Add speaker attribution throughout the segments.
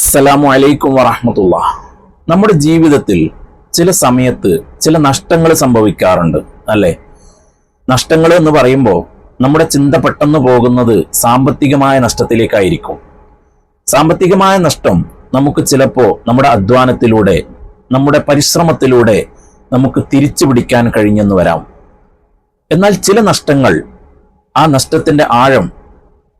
Speaker 1: അസ്സലാമു അലൈക്കും വറഹമത്തുള്ള. നമ്മുടെ ജീവിതത്തിൽ ചില സമയത്ത് ചില നഷ്ടങ്ങൾ സംഭവിക്കാറുണ്ട് അല്ലേ? നഷ്ടങ്ങൾ എന്ന് പറയുമ്പോൾ നമ്മുടെ ചിന്ത പെട്ടെന്ന് പോകുന്നത് സാമ്പത്തികമായ നഷ്ടത്തിലേക്കായിരിക്കും. സാമ്പത്തികമായ നഷ്ടം നമുക്ക് ചിലപ്പോൾ നമ്മുടെ അധ്വാനത്തിലൂടെ നമ്മുടെ പരിശ്രമത്തിലൂടെ നമുക്ക് തിരിച്ചു പിടിക്കാൻ കഴിഞ്ഞെന്ന് വരാം. എന്നാൽ ചില നഷ്ടങ്ങൾ ആ നഷ്ടത്തിന്റെ ആഴം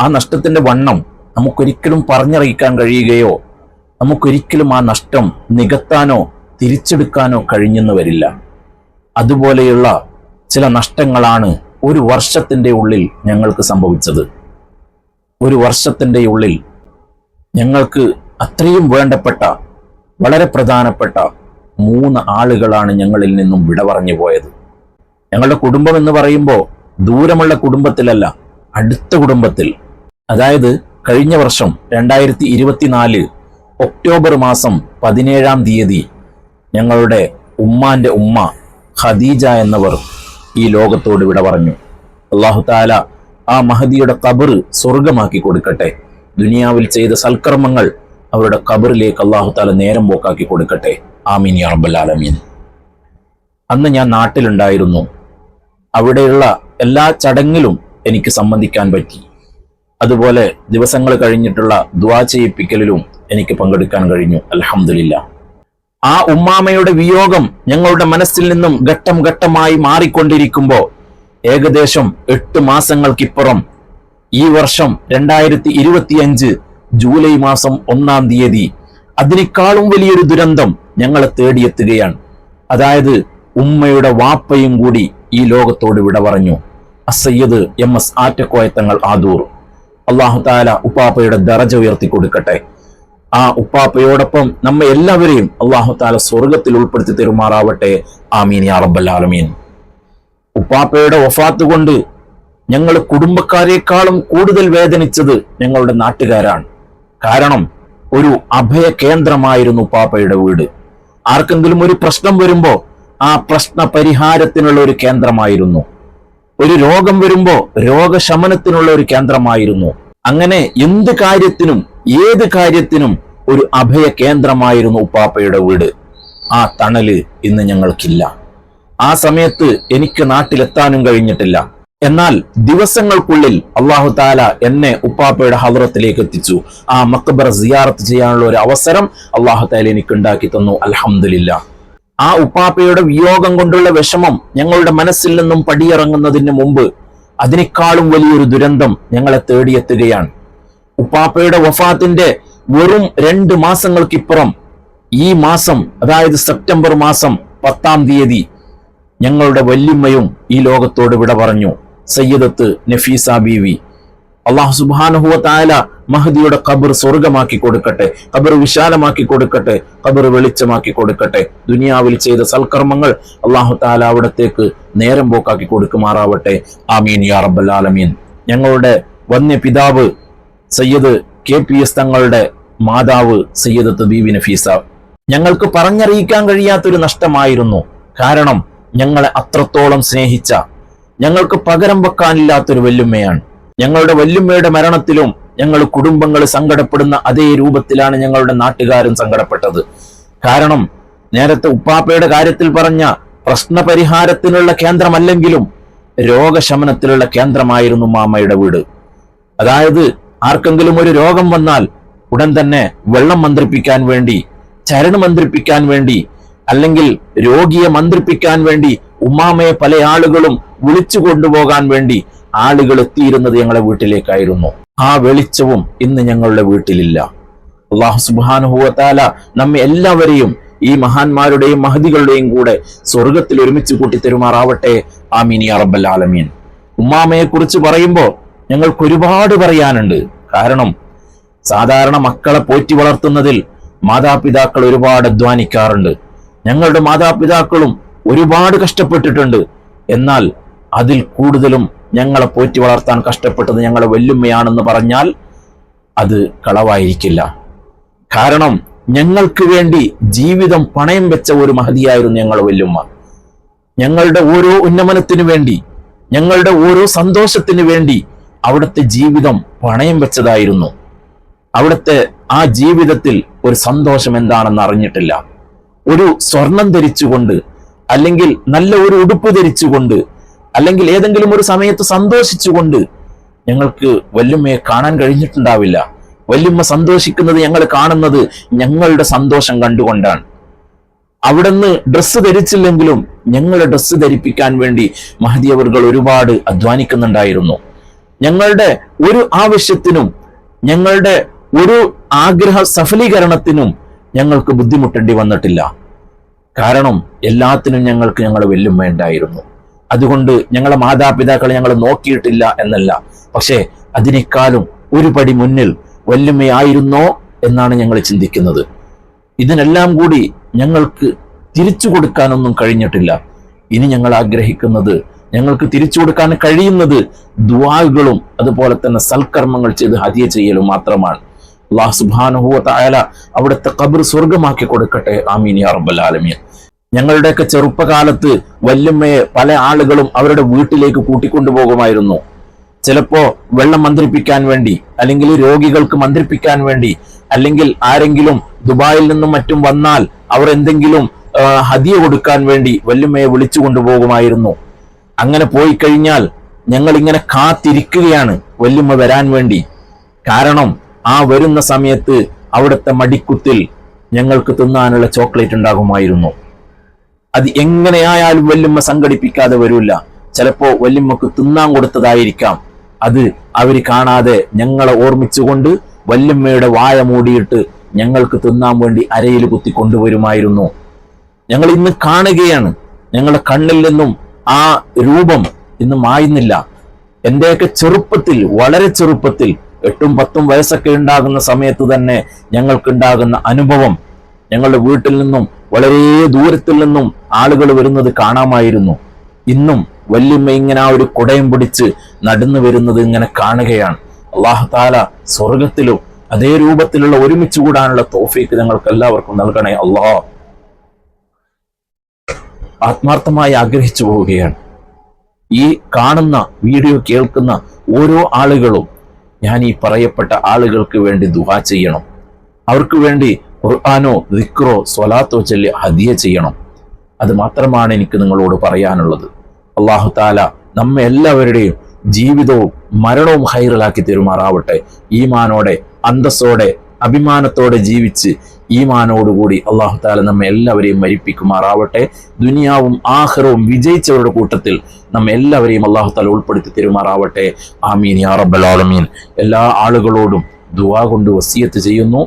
Speaker 1: ആ നഷ്ടത്തിന്റെ വണ്ണം നമുക്കൊരിക്കലും പറഞ്ഞറിയിക്കാൻ കഴിയുകയോ നമുക്കൊരിക്കലും ആ നഷ്ടം നികത്താനോ തിരിച്ചെടുക്കാനോ കഴിഞ്ഞെന്ന് വരില്ല അതുപോലെയുള്ള ചില നഷ്ടങ്ങളാണ് ഒരു വർഷത്തിന്റെ ഉള്ളിൽ ഞങ്ങൾക്ക് സംഭവിച്ചത്. ഒരു വർഷത്തിന്റെ ഉള്ളിൽ ഞങ്ങൾക്ക് അത്രയും വേണ്ടപ്പെട്ട വളരെ പ്രധാനപ്പെട്ട മൂന്ന് ആളുകളാണ് ഞങ്ങളിൽ നിന്നും വിട പറഞ്ഞു പോയത്. ഞങ്ങളുടെ കുടുംബം എന്ന് പറയുമ്പോൾ ദൂരമുള്ള കുടുംബത്തിലല്ല അടുത്ത കുടുംബത്തിൽ. അതായത് കഴിഞ്ഞ വർഷം രണ്ടായിരത്തി ഇരുപത്തിനാല് ഒക്ടോബർ മാസം പതിനേഴാം തീയതി ഞങ്ങളുടെ ഉമ്മാന്റെ ഉമ്മ ഖദീജ എന്നവർ ഈ ലോകത്തോട് വിട പറഞ്ഞു. അള്ളാഹു താല ആ മഹദിയുടെ കബർ സ്വർഗമാക്കി കൊടുക്കട്ടെ. ദുനിയാവിൽ ചെയ്ത സൽക്കർമ്മങ്ങൾ അവരുടെ കബറിലേക്ക് അള്ളാഹു താല നേരം പോക്കാക്കി കൊടുക്കട്ടെ. ആമീൻ യാ അന്ന് ഞാൻ നാട്ടിലുണ്ടായിരുന്നു. അവിടെയുള്ള എല്ലാ ചടങ്ങിലും എനിക്ക് സംബന്ധിക്കാൻ പറ്റി. അതുപോലെ ദിവസങ്ങൾ കഴിഞ്ഞിട്ടുള്ള ദ്വാ ചെയ്യിപ്പിക്കലിലും എനിക്ക് പങ്കെടുക്കാൻ കഴിഞ്ഞു. അലഹമില്ല ആ ഉമ്മാമയുടെ വിയോഗം ഞങ്ങളുടെ മനസ്സിൽ നിന്നും ഘട്ടം ഘട്ടമായി മാറിക്കൊണ്ടിരിക്കുമ്പോൾ ഏകദേശം എട്ട് മാസങ്ങൾക്കിപ്പുറം ഈ വർഷം രണ്ടായിരത്തി ഇരുപത്തിയഞ്ച് ജൂലൈ മാസം ഒന്നാം തീയതി അതിനേക്കാളും വലിയൊരു ദുരന്തം ഞങ്ങളെ തേടിയെത്തുകയാണ്. അതായത് ഉമ്മയുടെ വാപ്പയും കൂടി ഈ ലോകത്തോട് വിട പറഞ്ഞു. അസയ്യദ് എം എസ് ആറ്റക്കോയത്തങ്ങൾ ആദൂർ. അള്ളാഹു താല ഉപ്പാപ്പയുടെ ദറജ ഉയർത്തി കൊടുക്കട്ടെ. ആ ഉപ്പാപ്പയോടൊപ്പം നമ്മെ എല്ലാവരെയും അള്ളാഹു താല സ്വർഗത്തിൽ ഉൾപ്പെടുത്തി തെരുമാറാവട്ടെ. ആമീൻ യാ റബ്ബൽ ആലമീൻ. ഉപ്പാപ്പയുടെ വഫാത്ത് കൊണ്ട് ഞങ്ങൾ കുടുംബക്കാരെക്കാളും കൂടുതൽ വേദനിച്ചത് ഞങ്ങളുടെ നാട്ടുകാരാണ്. കാരണം ഒരു അഭയ കേന്ദ്രമായിരുന്നു ഉപ്പാപ്പയുടെ വീട്. ആർക്കെങ്കിലും ഒരു പ്രശ്നം വരുമ്പോ ആ പ്രശ്ന പരിഹാരത്തിനുള്ള ഒരു കേന്ദ്രമായിരുന്നു. ഒരു രോഗം വരുമ്പോ രോഗശമനത്തിനുള്ള ഒരു കേന്ദ്രമായിരുന്നു. അങ്ങനെ എന്ത് കാര്യത്തിനും ഏത് കാര്യത്തിനും ഒരു അഭയ കേന്ദ്രമായിരുന്നു ഉപ്പാപ്പയുടെ വീട്. ആ തണൽ ഇന്ന് ഞങ്ങൾക്കില്ല. ആ സമയത്ത് എനിക്ക് നാട്ടിലെത്താനും കഴിഞ്ഞിട്ടില്ല. എന്നാൽ ദിവസങ്ങൾക്കുള്ളിൽ അള്ളാഹു താല എന്നെ ഉപ്പാപ്പയുടെ ഹദ്രത്തിലേക്ക് എത്തിച്ചു. ആ മക്ബർ സിയാറത്ത് ചെയ്യാനുള്ള ഒരു അവസരം അള്ളാഹു താല എനിക്ക് ഉണ്ടാക്കി തന്നു. അലഹമില്ല ആ ഉപ്പാപ്പയുടെ വിയോഗം കൊണ്ടുള്ള വിഷമം ഞങ്ങളുടെ മനസ്സിൽ നിന്നും പടിയിറങ്ങുന്നതിന് മുമ്പ് അതിനേക്കാളും വലിയൊരു ദുരന്തം ഞങ്ങളെ തേടിയെത്തുകയാണ്. ഉപ്പാപ്പയുടെ വഫാത്തിന്റെ വെറും രണ്ട് മാസങ്ങൾക്കിപ്പുറം ഈ മാസം അതായത് സെപ്റ്റംബർ മാസം പത്താം തീയതി ഞങ്ങളുടെ വല്യമ്മയും ഈ ലോകത്തോട് വിട പറഞ്ഞു. സയ്യിദത്ത് നഫീസ ബീവി. അള്ളാഹു സുബാനുഹുവ മഹദിയുടെ കബർ സ്വർഗമാക്കി കൊടുക്കട്ടെ കബർ വിശാലമാക്കി കൊടുക്കട്ടെ കബർ വെളിച്ചമാക്കി കൊടുക്കട്ടെ. ദുനിയാവിൽ ചെയ്ത സൽക്കർമ്മങ്ങൾ അള്ളാഹു താല അവിടത്തേക്ക് നേരം പോക്കാക്കി കൊടുക്കുമാറാവട്ടെ. ആമീൻ യാ റബ്ബൽ ആലമീൻ. ഞങ്ങളുടെ വന്യ പിതാവ് സയ്യദ് കെ പി എസ് തങ്ങളുടെ മാതാവ് സയ്യദ് തബീബി നഫീസ ഞങ്ങൾക്ക് പറഞ്ഞറിയിക്കാൻ കഴിയാത്തൊരു നഷ്ടമായിരുന്നു. കാരണം ഞങ്ങളെ അത്രത്തോളം സ്നേഹിച്ച ഞങ്ങൾക്ക് പകരം വെക്കാനില്ലാത്തൊരു വല്യമ്മയാണ് ഞങ്ങളുടെ വല്യമ്മയുടെ മരണത്തിലും ഞങ്ങൾ കുടുംബങ്ങൾ സങ്കടപ്പെടുന്ന അതേ രൂപത്തിലാണ് ഞങ്ങളുടെ നാട്ടുകാരും സങ്കടപ്പെട്ടത്. കാരണം നേരത്തെ ഉപ്പാപ്പയുടെ കാര്യത്തിൽ പറഞ്ഞ പ്രശ്നപരിഹാരത്തിനുള്ള കേന്ദ്രമല്ലെങ്കിലും രോഗശമനത്തിലുള്ള കേന്ദ്രമായിരുന്നു മാമയുടെ വീട്. അതായത് ആർക്കെങ്കിലും ഒരു രോഗം വന്നാൽ ഉടൻ തന്നെ വെള്ളം മന്ത്രിപ്പിക്കാൻ വേണ്ടി ചരണ് മന്ത്രിപ്പിക്കാൻ വേണ്ടി അല്ലെങ്കിൽ രോഗിയെ മന്ത്രിപ്പിക്കാൻ വേണ്ടി ഉമ്മാമയെ പല ആളുകളും വിളിച്ചു കൊണ്ടുപോകാൻ വേണ്ടി ആളുകൾ എത്തിയിരുന്നത് ഞങ്ങളുടെ വീട്ടിലേക്കായിരുന്നു. ആ വെളിച്ചവും ഇന്ന് ഞങ്ങളുടെ വീട്ടിലില്ല. അള്ളാഹു സുബാനുഭവത്താല നമ്മെ എല്ലാവരെയും ഈ മഹാന്മാരുടെയും മഹതികളുടെയും കൂടെ സ്വർഗത്തിൽ ഒരുമിച്ച് കൂട്ടിത്തരുമാറാവട്ടെ ആമീൻ യാ റബ്ബൽ ആലമീൻ. ഉമ്മാമയെ കുറിച്ച് പറയുമ്പോൾ ഞങ്ങൾക്ക് ഒരുപാട് പറയാനുണ്ട്. കാരണം സാധാരണ മക്കളെ പോറ്റി വളർത്തുന്നതിൽ മാതാപിതാക്കൾ ഒരുപാട് അധ്വാനിക്കാറുണ്ട്. ഞങ്ങളുടെ മാതാപിതാക്കളും ഒരുപാട് കഷ്ടപ്പെട്ടിട്ടുണ്ട്. എന്നാൽ അതിൽ കൂടുതലും ഞങ്ങളെ പോറ്റി വളർത്താൻ കഷ്ടപ്പെട്ടത് ഞങ്ങളെ വെല്ലുമ്മയാണെന്ന് പറഞ്ഞാൽ അത് കളവായിരിക്കില്ല. കാരണം ഞങ്ങൾക്ക് വേണ്ടി ജീവിതം പണയം വെച്ച ഒരു മഹതിയായിരുന്നു ഞങ്ങളെ വെല്ലുമ്മ. ഞങ്ങളുടെ ഓരോ ഉന്നമനത്തിനു വേണ്ടി ഞങ്ങളുടെ ഓരോ സന്തോഷത്തിന് വേണ്ടി അവിടുത്തെ ജീവിതം പണയം വെച്ചതായിരുന്നു. അവിടുത്തെ ആ ജീവിതത്തിൽ ഒരു സന്തോഷം എന്താണെന്ന് അറിഞ്ഞിട്ടില്ല. ഒരു സ്വർണം ധരിച്ചുകൊണ്ട് അല്ലെങ്കിൽ നല്ല ഒരു ഉടുപ്പ് ധരിച്ചുകൊണ്ട് അല്ലെങ്കിൽ ഏതെങ്കിലും ഒരു സമയത്ത് സന്തോഷിച്ചുകൊണ്ട് ഞങ്ങൾക്ക് വല്യമ്മയെ കാണാൻ കഴിഞ്ഞിട്ടുണ്ടാവില്ല. വല്യമ്മ സന്തോഷിക്കുന്നത് ഞങ്ങൾ കാണുന്നത് ഞങ്ങളുടെ സന്തോഷം കണ്ടുകൊണ്ടാണ്. അവിടുന്ന് ഡ്രസ്സ് ധരിച്ചില്ലെങ്കിലും ഞങ്ങളെ ഡ്രസ്സ് ധരിപ്പിക്കാൻ വേണ്ടി അവർകൾ ഒരുപാട് അധ്വാനിക്കുന്നുണ്ടായിരുന്നു. ഞങ്ങളുടെ ഒരു ആവശ്യത്തിനും ഞങ്ങളുടെ ഒരു ആഗ്രഹ സഫലീകരണത്തിനും ഞങ്ങൾക്ക് ബുദ്ധിമുട്ടേണ്ടി വന്നിട്ടില്ല. കാരണം എല്ലാത്തിനും ഞങ്ങൾക്ക് ഞങ്ങൾ വെല്ലുമ്മ ഉണ്ടായിരുന്നു. അതുകൊണ്ട് ഞങ്ങളെ മാതാപിതാക്കളെ ഞങ്ങൾ നോക്കിയിട്ടില്ല എന്നല്ല. പക്ഷേ അതിനേക്കാളും ഒരു പടി മുന്നിൽ വല്യമ്മയായിരുന്നോ എന്നാണ് ഞങ്ങൾ ചിന്തിക്കുന്നത്. ഇതിനെല്ലാം കൂടി ഞങ്ങൾക്ക് തിരിച്ചു കൊടുക്കാനൊന്നും കഴിഞ്ഞിട്ടില്ല. ഇനി ഞങ്ങൾ ആഗ്രഹിക്കുന്നത് ഞങ്ങൾക്ക് തിരിച്ചു കൊടുക്കാൻ കഴിയുന്നത് ദുവാകളും അതുപോലെ തന്നെ സൽക്കർമ്മങ്ങൾ ചെയ്ത് ഹതിയ ചെയ്യലും മാത്രമാണ്. അള്ളാഹു സുബാനുഹുവ തായാല അവിടുത്തെ കബർ സ്വർഗമാക്കി കൊടുക്കട്ടെ. ആമീൻ യാ റബ്ബൽ ആലമീൻ. ഞങ്ങളുടെയൊക്കെ ചെറുപ്പകാലത്ത് വല്യമ്മയെ പല ആളുകളും അവരുടെ വീട്ടിലേക്ക് കൂട്ടിക്കൊണ്ടുപോകുമായിരുന്നു. ചിലപ്പോ വെള്ളം മന്ത്രിപ്പിക്കാൻ വേണ്ടി അല്ലെങ്കിൽ രോഗികൾക്ക് മന്ത്രിപ്പിക്കാൻ വേണ്ടി അല്ലെങ്കിൽ ആരെങ്കിലും ദുബായിൽ നിന്നും മറ്റും വന്നാൽ അവർ എന്തെങ്കിലും ഹതിയ കൊടുക്കാൻ വേണ്ടി വല്യമ്മയെ വിളിച്ചു കൊണ്ടുപോകുമായിരുന്നു. അങ്ങനെ പോയി കഴിഞ്ഞാൽ ഞങ്ങൾ ഇങ്ങനെ കാത്തിരിക്കുകയാണ് വല്യമ്മ വരാൻ വേണ്ടി. കാരണം ആ വരുന്ന സമയത്ത് അവിടുത്തെ മടിക്കുത്തിൽ ഞങ്ങൾക്ക് തിന്നാനുള്ള ചോക്ലേറ്റ് ഉണ്ടാകുമായിരുന്നു. അത് എങ്ങനെയായാലും വല്യമ്മ സംഘടിപ്പിക്കാതെ വരില്ല ചിലപ്പോ വല്യമ്മക്ക് തിന്നാൻ കൊടുത്തതായിരിക്കാം. അത് അവർ കാണാതെ ഞങ്ങളെ ഓർമ്മിച്ചുകൊണ്ട് വല്യമ്മയുടെ വായ മൂടിയിട്ട് ഞങ്ങൾക്ക് തിന്നാൻ വേണ്ടി അരയിൽ കുത്തി കൊണ്ടുവരുമായിരുന്നു ഞങ്ങൾ ഇന്ന് കാണുകയാണ്. ഞങ്ങളുടെ കണ്ണിൽ നിന്നും ആ രൂപം ഇന്ന് മായുന്നില്ല. എന്റെയൊക്കെ ചെറുപ്പത്തിൽ വളരെ ചെറുപ്പത്തിൽ എട്ടും പത്തും വയസ്സൊക്കെ ഉണ്ടാകുന്ന സമയത്ത് തന്നെ ഞങ്ങൾക്കുണ്ടാകുന്ന അനുഭവം ഞങ്ങളുടെ വീട്ടിൽ നിന്നും വളരെ ദൂരത്തിൽ നിന്നും ആളുകൾ വരുന്നത് കാണാമായിരുന്നു. ഇന്നും വല്യമ്മ ഇങ്ങനെ ആ ഒരു കുടയം പിടിച്ച് നടന്നു വരുന്നത് ഇങ്ങനെ കാണുകയാണ്. അള്ളാഹു താല സ്വർഗത്തിലും അതേ രൂപത്തിലുള്ള ഒരുമിച്ച് കൂടാനുള്ള തോഫീക്ക് ഞങ്ങൾക്ക് എല്ലാവർക്കും നൽകണേ അള്ളാഹ് ആത്മാർത്ഥമായി ആഗ്രഹിച്ചു പോവുകയാണ്. ഈ കാണുന്ന വീഡിയോ കേൾക്കുന്ന ഓരോ ആളുകളും ഞാൻ ഈ പറയപ്പെട്ട ആളുകൾക്ക് വേണ്ടി ദുഹ ചെയ്യണം. അവർക്ക് വേണ്ടി ഖുർആാനോ ദിക്റോ സ്വലാത്തോ ചൊല്ലി ഹദിയ ചെയ്യണം. അത് മാത്രമാണ് എനിക്ക് നിങ്ങളോട് പറയാനുള്ളത്. അള്ളാഹു താല നമ്മെ എല്ലാവരുടെയും ജീവിതവും മരണവും ഹൈറലാക്കി തെരുമാറാവട്ടെ. ഈമാനോടെ അന്തസ്സോടെ അഭിമാനത്തോടെ ജീവിച്ച് ഈമാനോടുകൂടി അള്ളാഹു താല നമ്മെ എല്ലാവരെയും മരിപ്പിക്കുമാറാവട്ടെ. ദുനിയാവും ആഹ്റവും വിജയിച്ചവരുടെ കൂട്ടത്തിൽ നമ്മെ എല്ലാവരെയും അള്ളാഹു താല ഉൾപ്പെടുത്തി തെരുമാറാവട്ടെ. ആമീൻ യാ റബ്ബൽ ആലമീൻ. എല്ലാ ആളുകളോടും ദുവാ കൊണ്ട് വസിയത്ത് ചെയ്യുന്നു.